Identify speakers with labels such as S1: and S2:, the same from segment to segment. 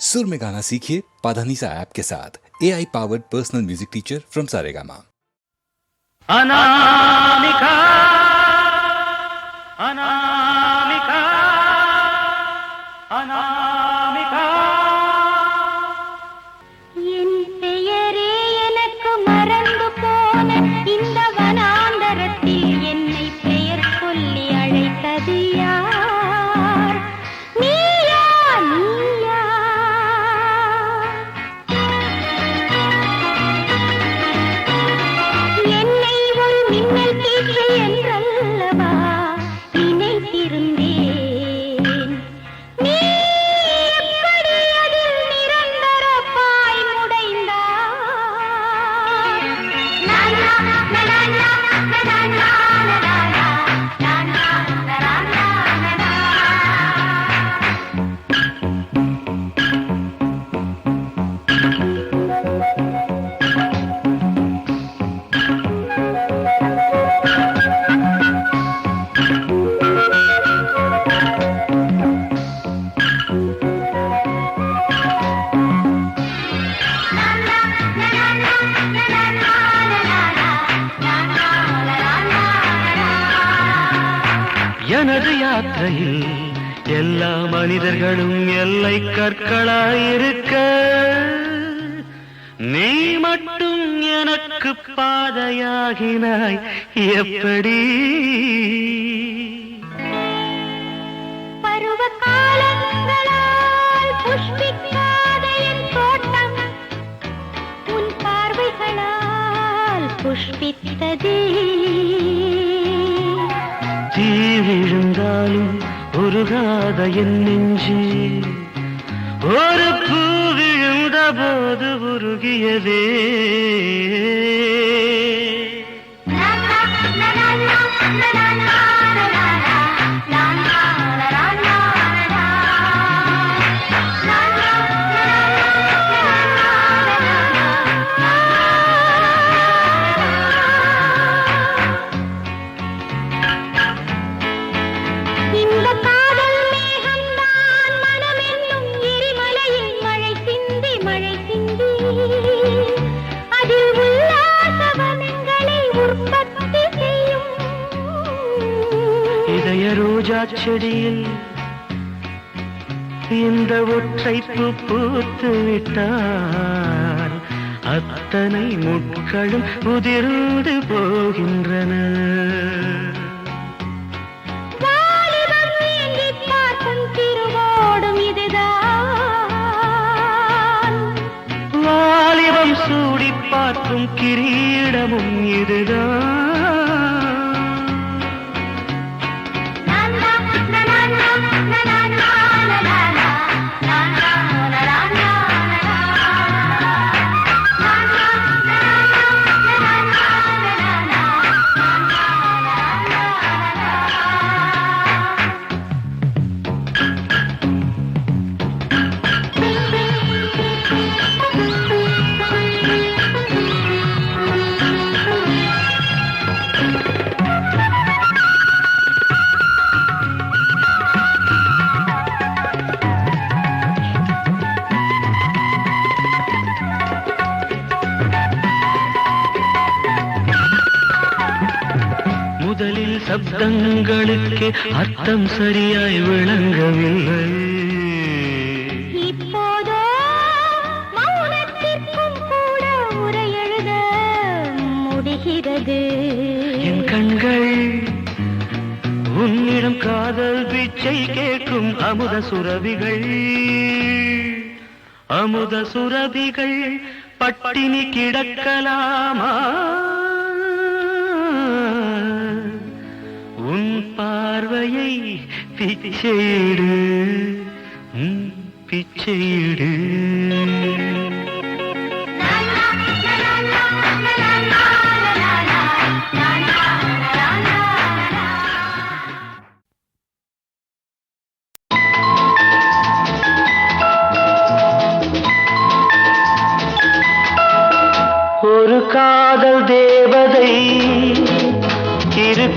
S1: सुर में गाना सीखिए पाधानीसा ऐप के साथ। A I powered personal music teacher from Saregama
S2: Anamika Anamika Anamika. எப்படி? பருவ காலங்களால் புஷ்பிக்காத என் தோட்டம். உன் பார்வைகளால் புஷ்பித்ததே.
S3: தீ விழுந்தாலும் உருகாத என் நெஞ்சு. ஒரு பூ விழுந்த போது உருகியதே. செடியில் இந்த ஒற்றை பூ பூத்து விட்டார் அத்தனை முட்களும் உதிர்ந்து போகின்றன.
S2: வாலிபம்
S3: சூடி பார்க்கும் கிரீடமும் இதுதான். அர்த்தம் சரியாய் விளங்கவில்லை. என் கண்கள் உன்னிடம் காதல் பிச்சை கேட்கும் அமுத சுரபிகள். அமுத சுரபிகள் பட்டினி கிடக்கலாமா? பார்வையை பிச்சையிடு. பிச்சையிடு.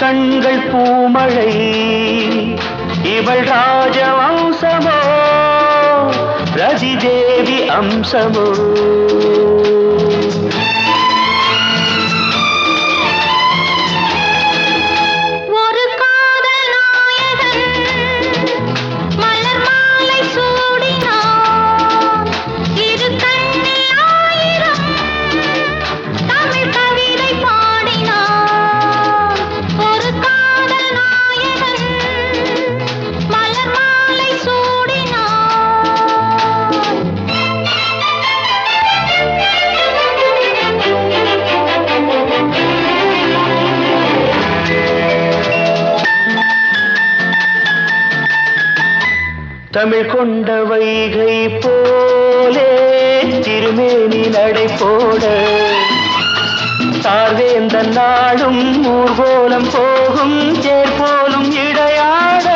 S3: கண்கள் பூமழை இவள் ராஜவம்சமோ ரஜிதேவி அம்சமோ.
S2: தமிழ்
S3: கொண்ட வைகை போலே திருமேனி நடை போட. சார்வேந்த நாடும் ஊர்கோலம் போகும் தேர் போலும் இடையாட.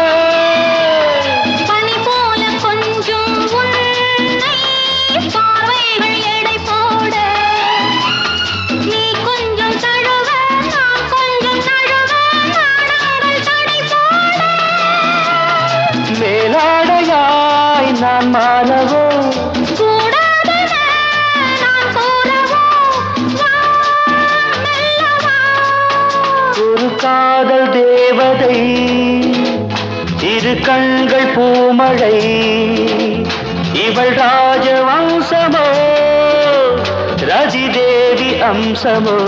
S2: நான்
S3: மாறவோ ஒரு காதல் தேவதை இரு கண்கள் பூமழை இவள் ராஜவம்சமோ ரஜிதேவி அம்சமோ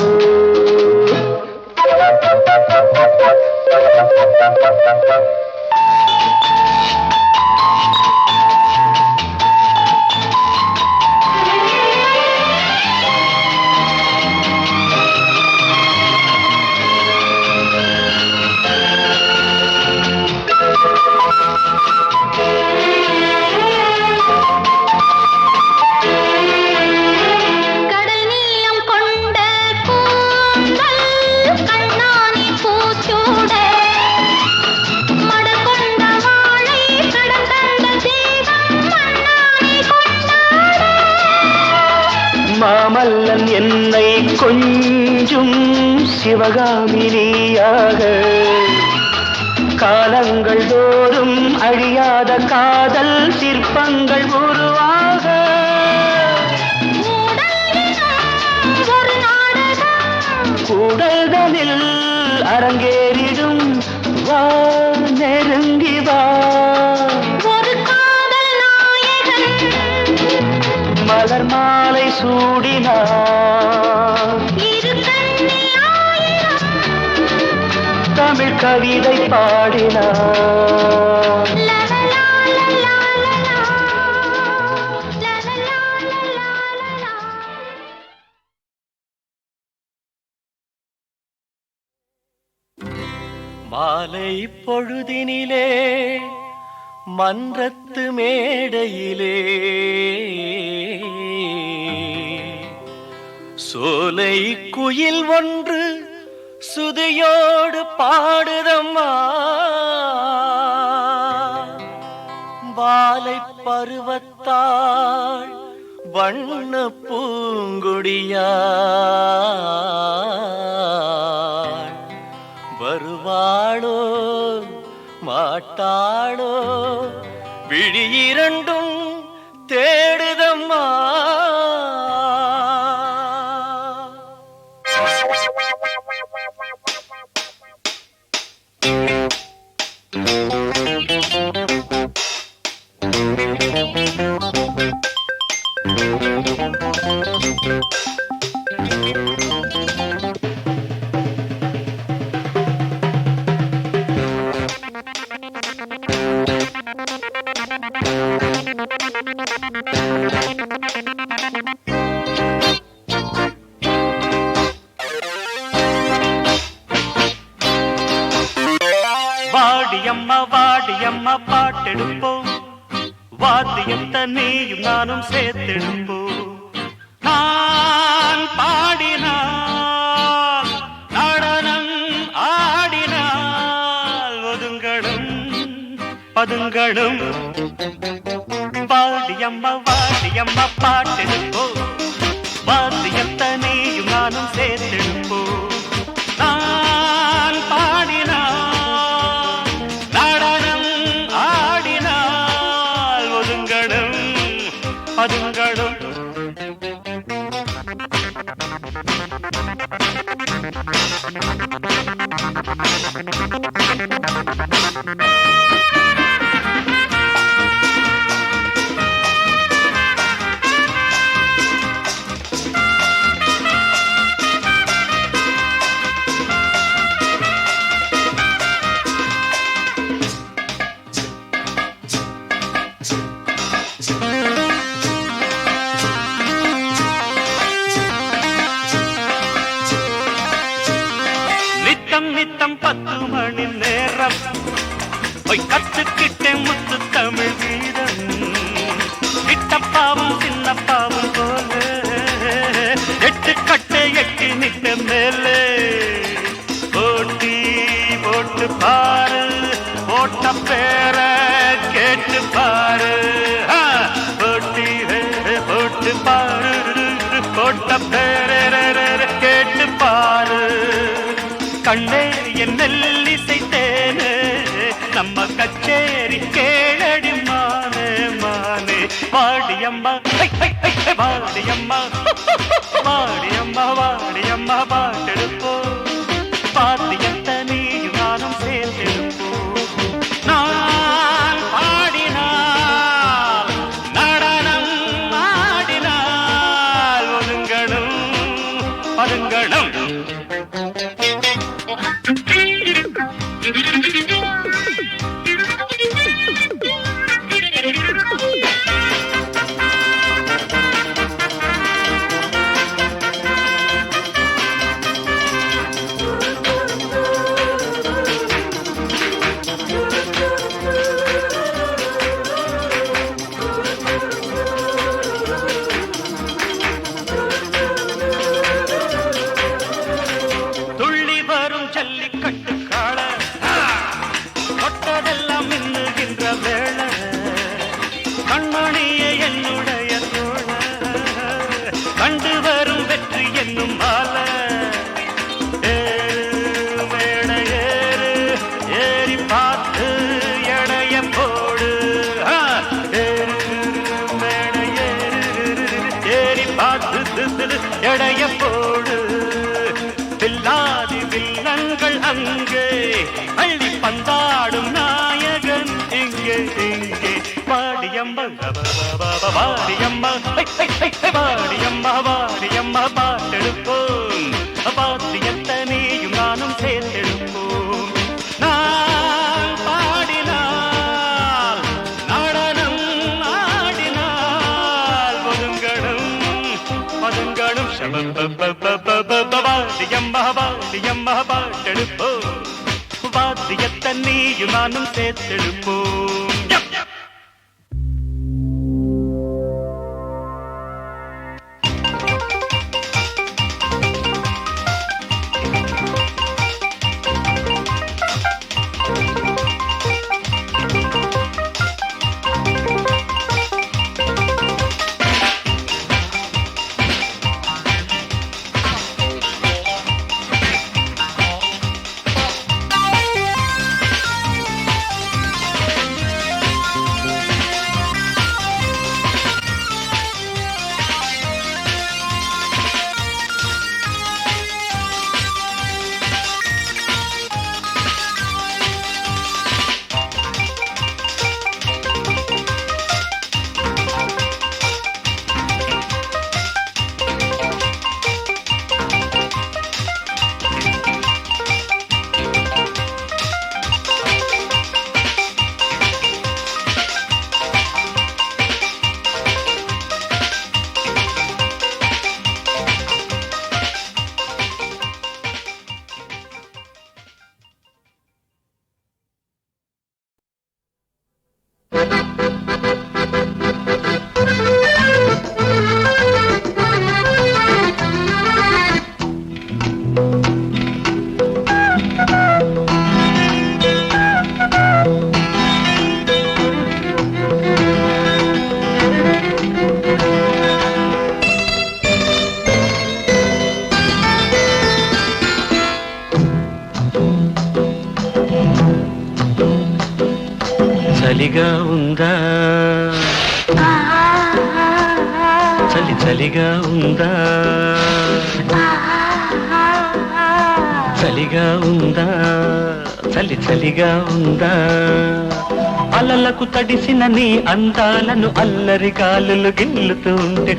S2: Thank
S3: you. என்னை கொஞ்சும் சிவகாமினியாக. காலங்கள் தோறும் அழியாத காதல் சிற்பங்கள் உருவாக.
S2: ஊடலினும்
S3: கூடல்களில் அரங்கேறிடும் வா நெருங்கி வா. மலர் மாலை சூடினார் தமிழ் கவிதை பாடினார். மாலை பொழுதினிலே மன்றத்து மேடையிலே. சோலை குயில் ஒன்று சுதியோடு பாடுதம்மா. வாலை பருவத்தாள் வண்ண பூங்குடியா வருவாளோ காட்டாளோ? விழி இரண்டும் தே நீயும் நான் பாடினால் நடனம் ஆடினால் ஒதுங்களும் பதுங்களும் பாடியம்மா வாடியம்மா பாட்டெடுப்போம் வாத்தியத்தனையும் நானும் சேர்த்தெடுப்போம் Thank you. நித்தம் பத்து மணி நேரம். போய் கத்துக்கிட்டேன் Yamaha. வாத்தியம் வாத்தியம் வாட்டெழுப்போ வாத்தியத்தை நீயும் நானும் சேர்த்தெழுப்போம். చలి ఉందా? అలలకు తడిసిన నీ అందాలను అల్లరి కాలులు గిల్లుతూ ఉంటే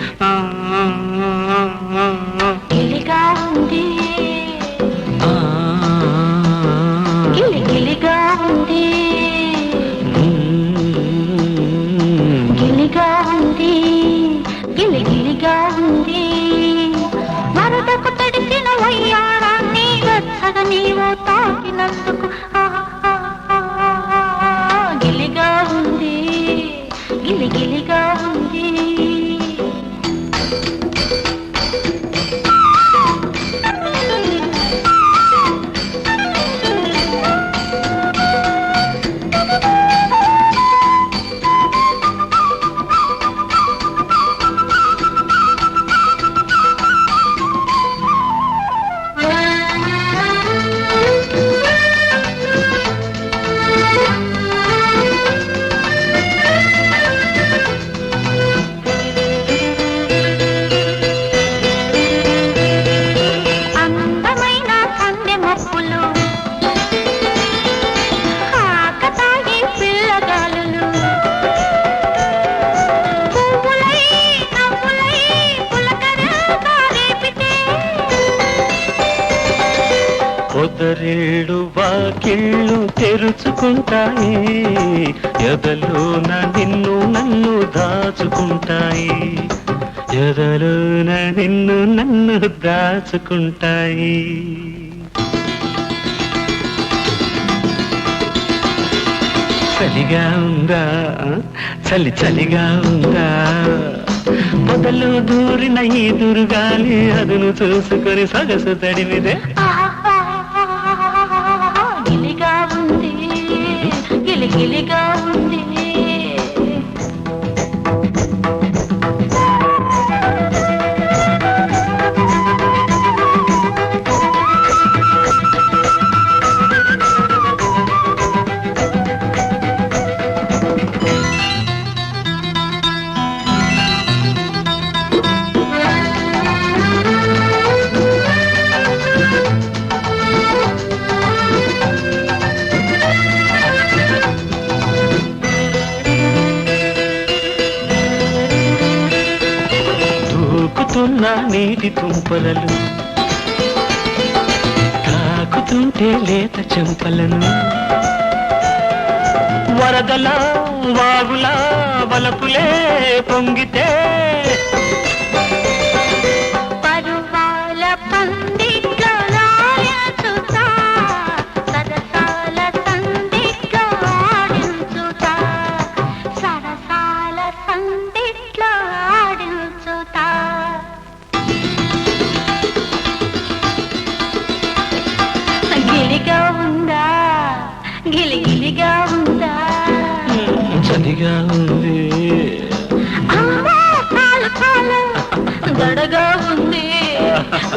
S3: దాచుకుంటాయి. చలిగా ఉందా? చలి చలిగా ఉందా? మొదలు దూరిన ఈ దుర్గాలి అదును చూసుకొని సొగసు తడిమిదే.
S2: గిలిగా ఉంది గిలిగిలిగా ఉంది.
S3: దూకుతున్న నీటి తుంపలలు తాకుతుంటే లేత చెంపలను. వరదలా వాగులా వలపులే పొంగితే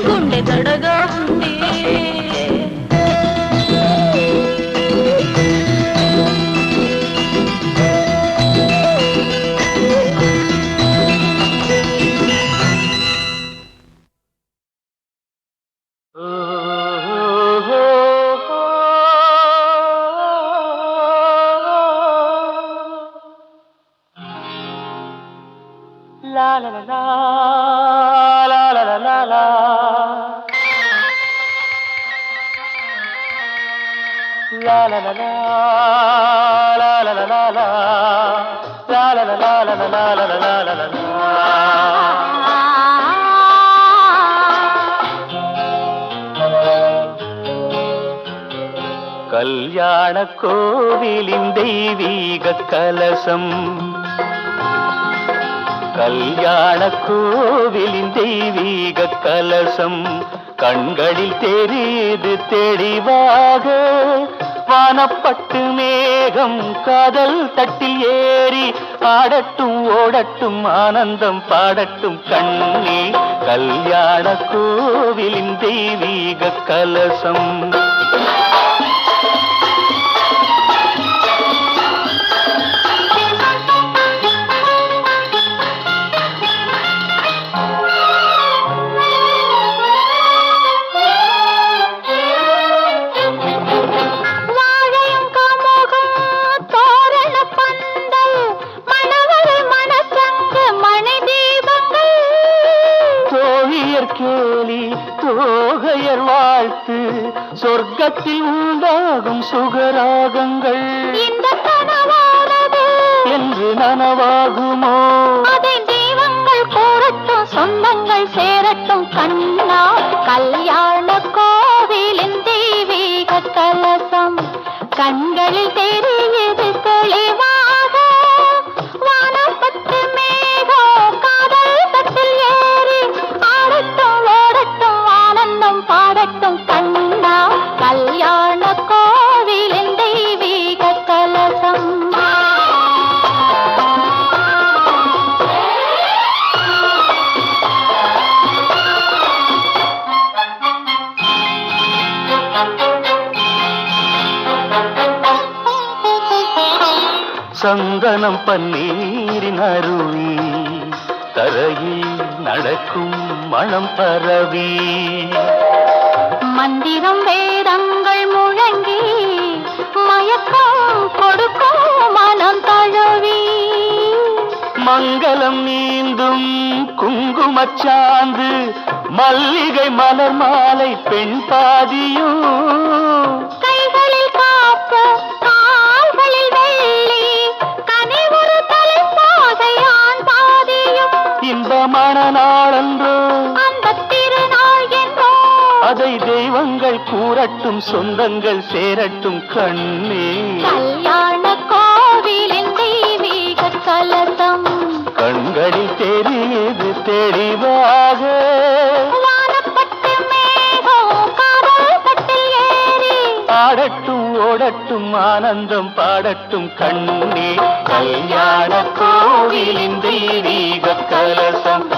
S2: గుండె దడగా
S3: கலசம் கல்யாண கோவிலின் தெய்வீக கலசம் கண்களில் தெரியுது தெளிவாக வானப்பட்டு மேகம் காதல் தட்டில் ஏறி ஆடட்டும் ஓடட்டும் ஆனந்தம் பாடட்டும் கண்ணே கல்யாண கோவிலின் தெய்வீக கலசம். தோகையர் வாழ்த்து. சொர்க்கத்தில் உண்டாகும் சுகராகங்கள் என்று நனவாகுமோ?
S2: தெய்வங்கள் கூறட்டும் சொந்தங்கள் சேரட்டும் கண்ணா கல்யாண
S3: சந்தனம் பன்னீரின் அருவி. தரையில் நடக்கும் மனம் பரவி.
S2: மந்திரம் வேதங்கள் முழங்கி மயக்கம் கொடுக்கும் மனம் தழுவி.
S3: மங்களம் நீந்தும் குங்குமச்சாந்து மல்லிகை மலர் மாலை பெண் பாதியும். இன்பமான நாளன்றோ.
S2: அந்த திருநாள் என்றோ
S3: அதை தெய்வங்கள் கூறட்டும் சொந்தங்கள் சேரட்டும் கண்ணே.
S2: கல்யாண கோவிலின் தெய்வீக கலசம்.
S3: கண்களில் தெரியுது தெளிவாக. ஆடட்டும் ஓடட்டும் ஆனந்தம் பாடட்டும் கண்ணே. கல்யாண கோவிலின் தெய்வீக கலசம்.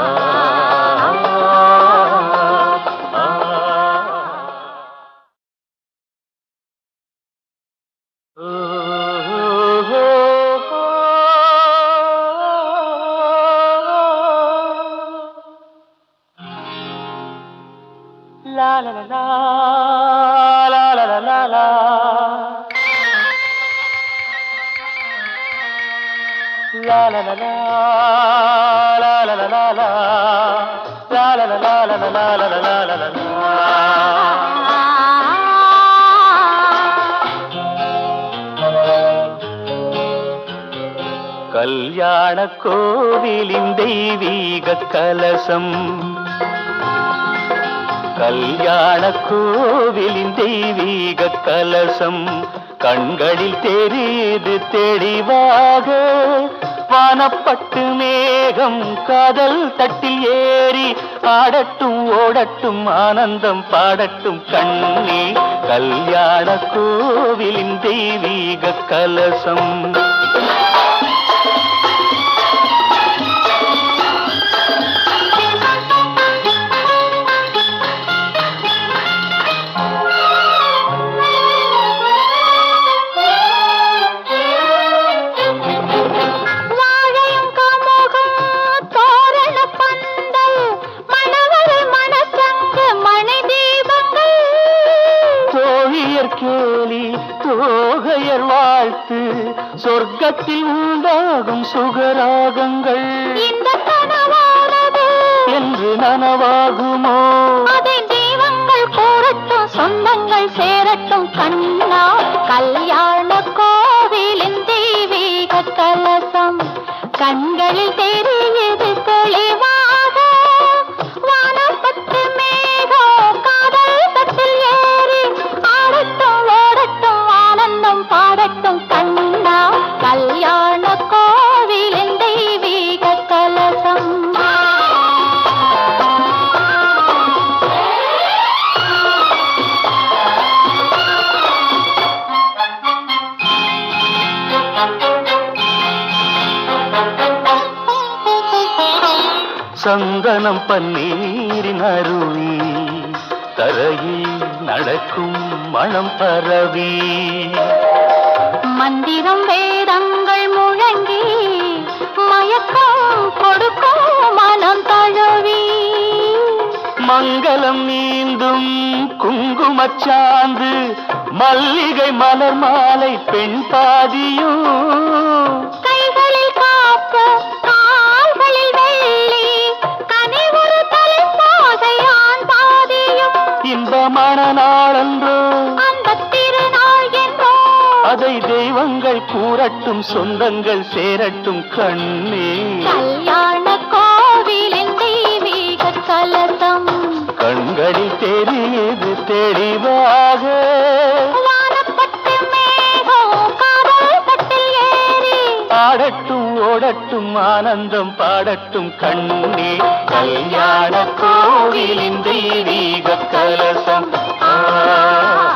S3: கல்யாண கோவிலின் தெய்வீக கலசம். கல்யாண கோவிலின் தெய்வீக கலசம். கண்களில் தெரியுது தெளிவாக வானப்பட்டு மேகம் காதல் தட்டில் ஏறி ஆடட்டும் ஓடட்டும் ஆனந்தம் பாடட்டும் கண்ணே கல்யாண கோவிலின் தெய்வீக கலசம்.
S2: கண்ணா கல்யாண கோவிலின் தெய்வீக கலசம் கண்களில்
S3: சந்தனம் பன்னீரின் அருவி தரையில் நடக்கும் மனம் பரவி.
S2: மந்திரம் வேதங்கள் முழங்கி மயக்கம் கொடுக்கும் மனம் தழுவி.
S3: மங்களம் நீந்தும் குங்குமச்சாந்து மல்லிகை மலர் மாலை பெண் பாதியும் கூறட்டும் சொந்தங்கள் சேரட்டும் கண்ணே.
S2: கல்யாண கோவிலின் தெய்வீக கலசம்.
S3: கண்களில் தெரியுது தெளிவாக. ஆடட்டும் ஓடட்டும் ஆனந்தம் பாடட்டும் கண்ணே. கல்யாண கோவிலின் தெய்வீக கலசம். ஆ.